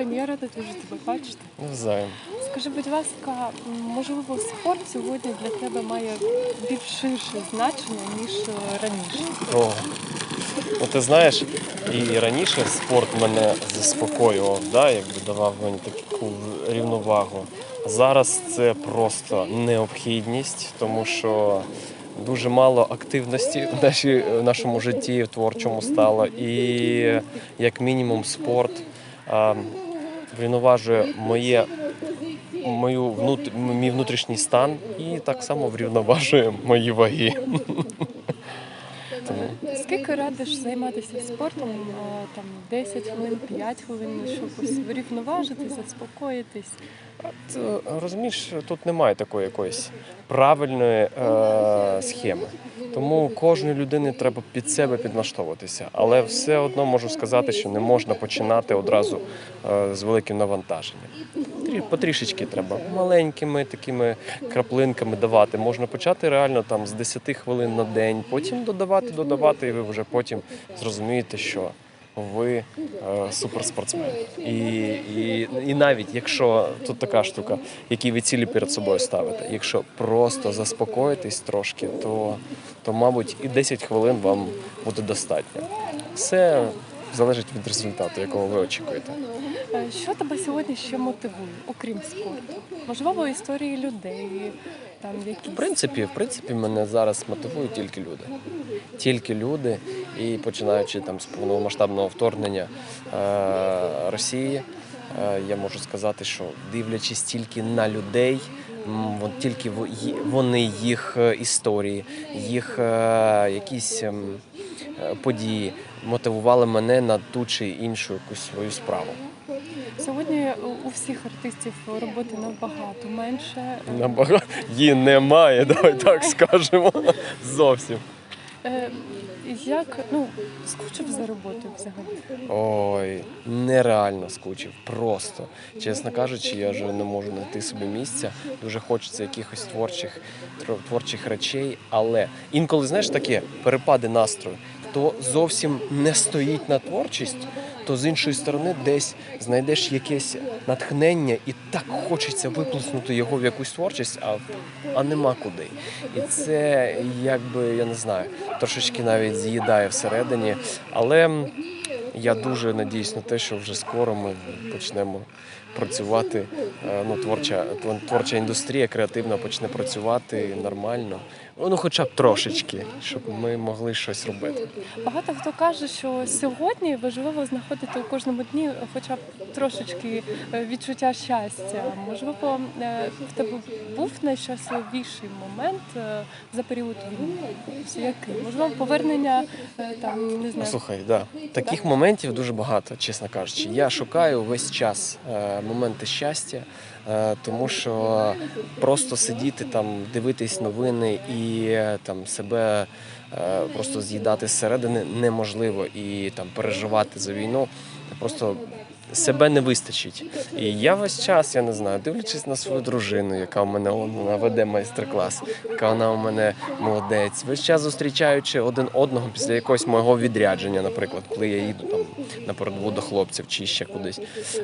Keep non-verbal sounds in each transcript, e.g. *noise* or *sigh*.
Я рада дуже тебе бачити. Навзаєм. Скажи, будь ласка, можливо, спорт сьогодні для тебе має більш ширше значення, ніж раніше. О. Ну ти знаєш, і раніше спорт мене заспокоював, да, якби давав мені таку рівновагу. Зараз це просто необхідність, тому що дуже мало активності в, нашій, в нашому житті, в творчому стало. І як мінімум спорт а, врівноважує моє, мою внут, мій внутрішній стан і так само врівноважує мої ваги. Тому Скільки радиш займатися спортом? Там 10 хвилин, 5 хвилин, щоб врівноважитись, заспокоїтись. От, розумієш, тут немає такої якоїсь правильної е, схеми. Тому кожної людини треба під себе підлаштовуватися. Але все одно можу сказати, що не можна починати одразу е, з великим навантаженням. Потрішечки треба маленькими такими краплинками давати. Можна почати реально там з 10 хвилин на день, потім додавати, додавати, ви вже потім зрозумієте, що ви е, суперспортсмен. І, і, і навіть якщо тут така штука, які ви цілі перед собою ставите, якщо просто заспокоїтесь трошки, то, то мабуть і 10 хвилин вам буде достатньо. Все залежить від результату, якого ви очікуєте. Е, Що тебе сьогодні ще мотивує, окрім спорту? Можливо, історії людей, там якісь В принципі, в принципі, мене зараз мотивують тільки люди. Тільки люди, і починаючи там з повномасштабного вторгнення е, Росії, е, я можу сказати, що дивлячись тільки на людей, тільки вони, їх е, історії, їх е, якісь ем, події мотивували мене на ту чи іншу якусь свою справу. Сьогодні у- всіх артистів роботи набагато менше. Набагато її немає, давай так скажемо. Зовсім. Е, Як ну скучив за роботою взагалі? Ой, нереально скучив. Просто. Чесно кажучи, я вже не можу знайти собі місця. Дуже хочеться якихось творчих, творчих речей. Але інколи, знаєш, таке перепади настрою. То зовсім не стоїть на творчість, то з іншої сторони десь знайдеш якесь натхнення, і так хочеться виплеснути його в якусь творчість, а, а нема куди. І це якби я не знаю, трошечки навіть з'їдає всередині. Але я дуже надіюсь на те, що вже скоро ми почнемо працювати. е, Ну, творча, тво- творча індустрія креативна почне працювати нормально. Ну, хоча б трошечки, щоб ми могли щось робити. Багато хто каже, що сьогодні важливо знаходити у кожному дні хоча б трошечки е, відчуття щастя. Можливо, е, в тебе був найщасливіший момент за період війни? Який? Можливо, повернення там не знаю. слухай, да. таких моментів дуже багато, чесно кажучи. Я шукаю весь час моменти щастя, е, тому що просто сидіти там, дивитись новини і е, там себе е, просто з'їдати зсередини неможливо і там переживати за війну. Просто себе не вистачить. І я весь час, я не знаю, дивлячись на свою дружину, яка у мене он, вона веде майстер-клас, яка вона у мене молодець. Весь час зустрічаючи один одного після якогось мого відрядження, наприклад, коли я їду там на передову до хлопців чи ще кудись.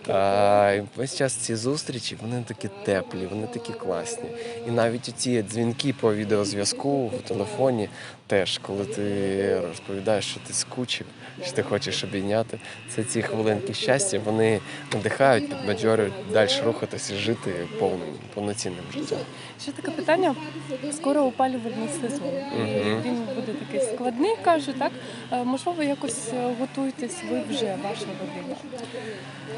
А, весь час ці зустрічі вони такі теплі, вони такі класні. І навіть ці дзвінки по відеозв'язку в телефоні теж, коли ти розповідаєш, що ти скучив, що ти хочеш обійняти, це ці хвилинки щастя, вони надихають, підбадьорюють далі рухатися жити повним повноцінним життям. Ще таке питання. Скоро опалювальний сезон. Мгм. Він буде такий складний, кажу, так? Е, Можливо, якось е, готуєтесь ви вже, ваша родина.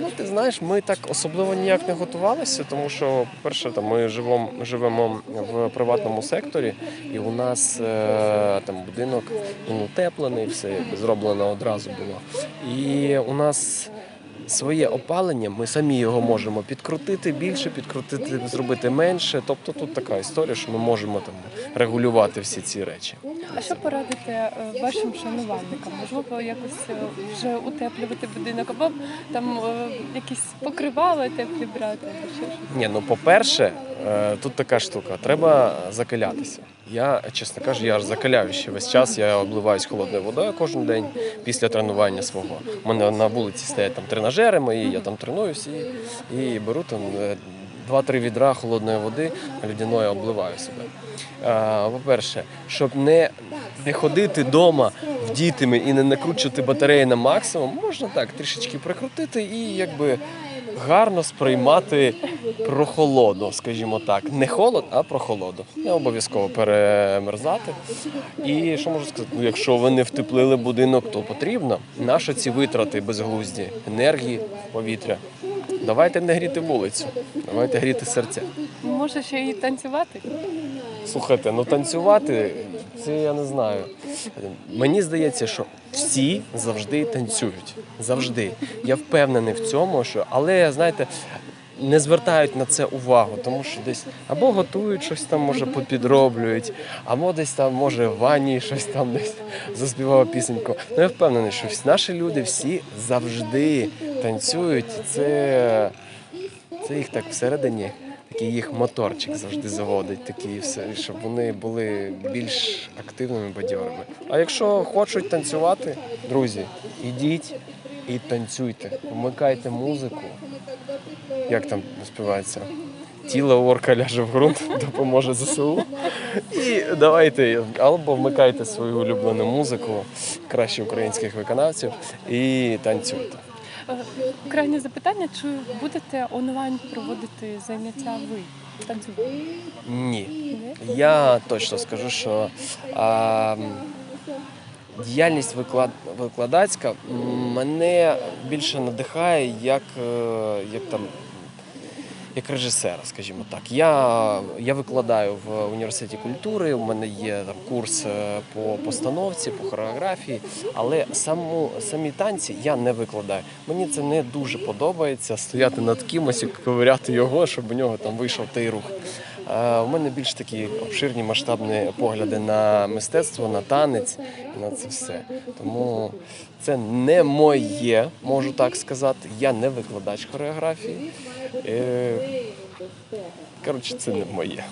Ну, ти знаєш, ми так особливо ніяк не готувалися, тому що, по-перше, там ми живемо, живемо в приватному секторі, і у нас е, там будинок він утеплений, все зроблено одразу було. І у нас своє опалення, ми самі його можемо підкрутити більше, підкрутити, зробити менше. Тобто тут така історія, що ми можемо там регулювати всі ці речі. А що порадите е, вашим шанувальникам? Можливо, якось е, вже утеплювати будинок, або там е, якісь покривала теплі брати? Ні, ну по-перше, Тут така штука, треба закалятися. Я, чесно кажу, я ж закаляю весь час. Я обливаюсь холодною водою кожен день після тренування свого. У мене на вулиці стоять там тренажери мої, я там тренуюсь і, і беру там е, два-три відра холодної води льодяної обливаю себе. Е, По-перше, щоб не, не ходити вдома вдітими і не накручувати батареї на максимум, можна так трішечки прикрутити і якби гарно сприймати прохолоду, скажімо так. Не холод, а прохолоду. Не обов'язково перемерзати. І що можу сказати? Ну, якщо ви не втеплили будинок, то потрібно. Наші ці витрати безглузді, енергії, повітря? Давайте не гріти вулицю, давайте гріти серця. Може ще і танцювати? Слухайте, ну танцювати, це я не знаю. Мені здається, що всі завжди танцюють. Завжди. Я впевнений в цьому, що але знаєте. Не звертають на це увагу, тому що десь або готують щось там, може підроблюють, або десь там, може, в ванні щось там десь заспівав пісеньку. Ну я впевнений, що всі наші люди всі завжди танцюють. Це, це їх так всередині такий їх моторчик завжди заводить, такий все, щоб вони були більш активними, бадьорими. А якщо хочуть танцювати, друзі, ідіть і танцюйте, вмикайте музику. Як там співається? Тіло орка ляже в ґрунт, *laughs* допоможе ЗСУ. І давайте або вмикайте свою улюблену музику, краще українських виконавців, і танцюйте. Е, Крайнє запитання: чи будете онлайн проводити заняття ви? Танцювати? Ні. Я точно скажу, що а, діяльність виклад, викладацька мене більше надихає як, е, як там. Як режисера, скажімо так. Я, я викладаю в університеті культури, у мене є там курс е, по постановці, по хореографії, але саму, самі танці я не викладаю. Мені це не дуже подобається стояти над кимось і ковиряти його, щоб у нього там вийшов той рух. Е, У мене більш такі обширні масштабні погляди на мистецтво, на танець на це все. Тому це не моє, можу так сказати. Я не викладач хореографії. Е, Коротше, це не моє.